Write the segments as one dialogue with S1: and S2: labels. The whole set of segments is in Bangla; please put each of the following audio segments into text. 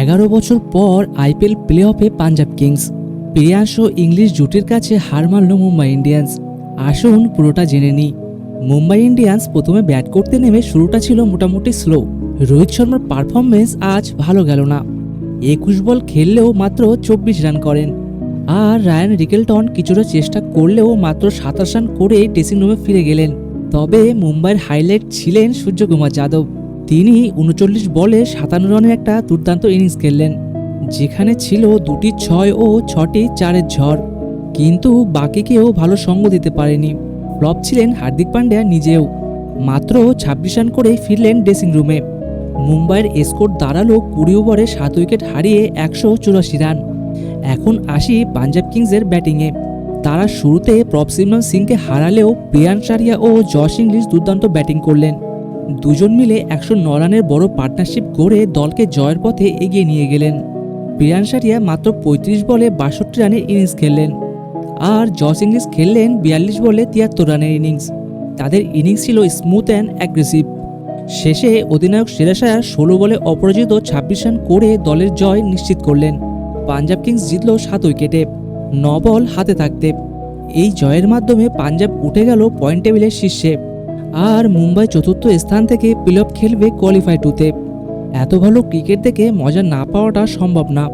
S1: এগারো বছর পর আইপিএল প্লে অফে পাঞ্জাব কিংস। প্রিয়াংশ ইংলিশ জুটির কাছে হার মারল মুম্বাই ইন্ডিয়ান্স। আসুন পুরোটা জেনে নিই। মুম্বাই ইন্ডিয়ান্স প্রথমে ব্যাট করতে নেমে শুরুটা ছিল মোটামুটি স্লো রোহিত শর্মার পারফরমেন্স আজ ভালো গেল না। একুশ বল খেললেও মাত্র চব্বিশ রান করেন। আর রায়ান রিকেলটন কিছুটা চেষ্টা করলেও মাত্র সাতাশ রান করে ড্রেসিং রুমে ফিরে গেলেন। তবে মুম্বাইয়ের হাইলাইট ছিলেন সূর্যকুমার যাদব। তিনি উনচল্লিশ বলে সাতান্ন রানের একটা দুর্দান্ত ইনিংস খেললেন, যেখানে ছিল দুটি ছয় ও ছটি চারের ঝড়, কিন্তু বাকি কেউ ভালো সঙ্গ দিতে পারেনি। ফ্লপ ছিলেন হার্দিক পান্ডিয়া নিজেও, মাত্র ছাব্বিশ রান করেই ফিরলেন ড্রেসিং রুমে। মুম্বাইয়ের স্কোর দাঁড়াল কুড়ি ওভারে সাত উইকেট হারিয়ে একশো চুরাশি রান। এখন আসি পাঞ্জাব কিংসের ব্যাটিংয়ে। তারা শুরুতে প্রপ সিমরন সিংকে হারালেও প্রিয়ান সারিয়া ও জশ ইংলিশ দুর্দান্ত ব্যাটিং করলেন। দুজন মিলে একশো ন রানের বড় পার্টনারশিপ গড়ে দলকে জয়ের পথে এগিয়ে নিয়ে গেলেন। প্রিয়ান সারিয়া মাত্র পঁয়ত্রিশ বলে বাষট্টি রানের ইনিংস খেললেন আর জস ইংলিশ খেললেন বিয়াল্লিশ বলে তিয়াত্তর রানের ইনিংস তাদের ইনিংস ছিল স্মুথ অ্যান্ড অ্যাগ্রেসিভ শেষে অধিনায়ক সেরাশায়া ষোলো বলে অপরাজিত ছাব্বিশ রান করে দলের জয় নিশ্চিত করলেন। পাঞ্জাব কিংস জিতল সাত উইকেটে, ন বল হাতে থাকতে। এই জয়ের মাধ্যমে পাঞ্জাব উঠে গেল পয়েন্ট টেবিলের শীর্ষে। আর মুম্বাই চতুর্থ স্থান থেকে প্লে অফ খেলবে কোয়ালিফাই টুতে এত ভালো ক্রিকেট দেখে মজা না পাওয়াটা সম্ভব না।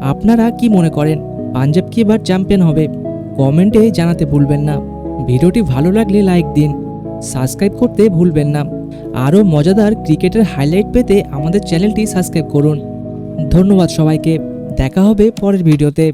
S1: আপনারা কি মনে করেন? পাঞ্জাব কি এবার চ্যাম্পিয়ন হবে? কমেন্টে জানাতে ভুলবেন না। ভিডিওটি ভালো লাগলে লাইক দিন। সাবস্ক্রাইব করতে ভুলবেন না। আরও মজাদার ক্রিকেটের হাইলাইট পেতে আমাদের চ্যানেলটি সাবস্ক্রাইব করুন। ধন্যবাদ সবাইকে। দেখা হবে পরের ভিডিওতে।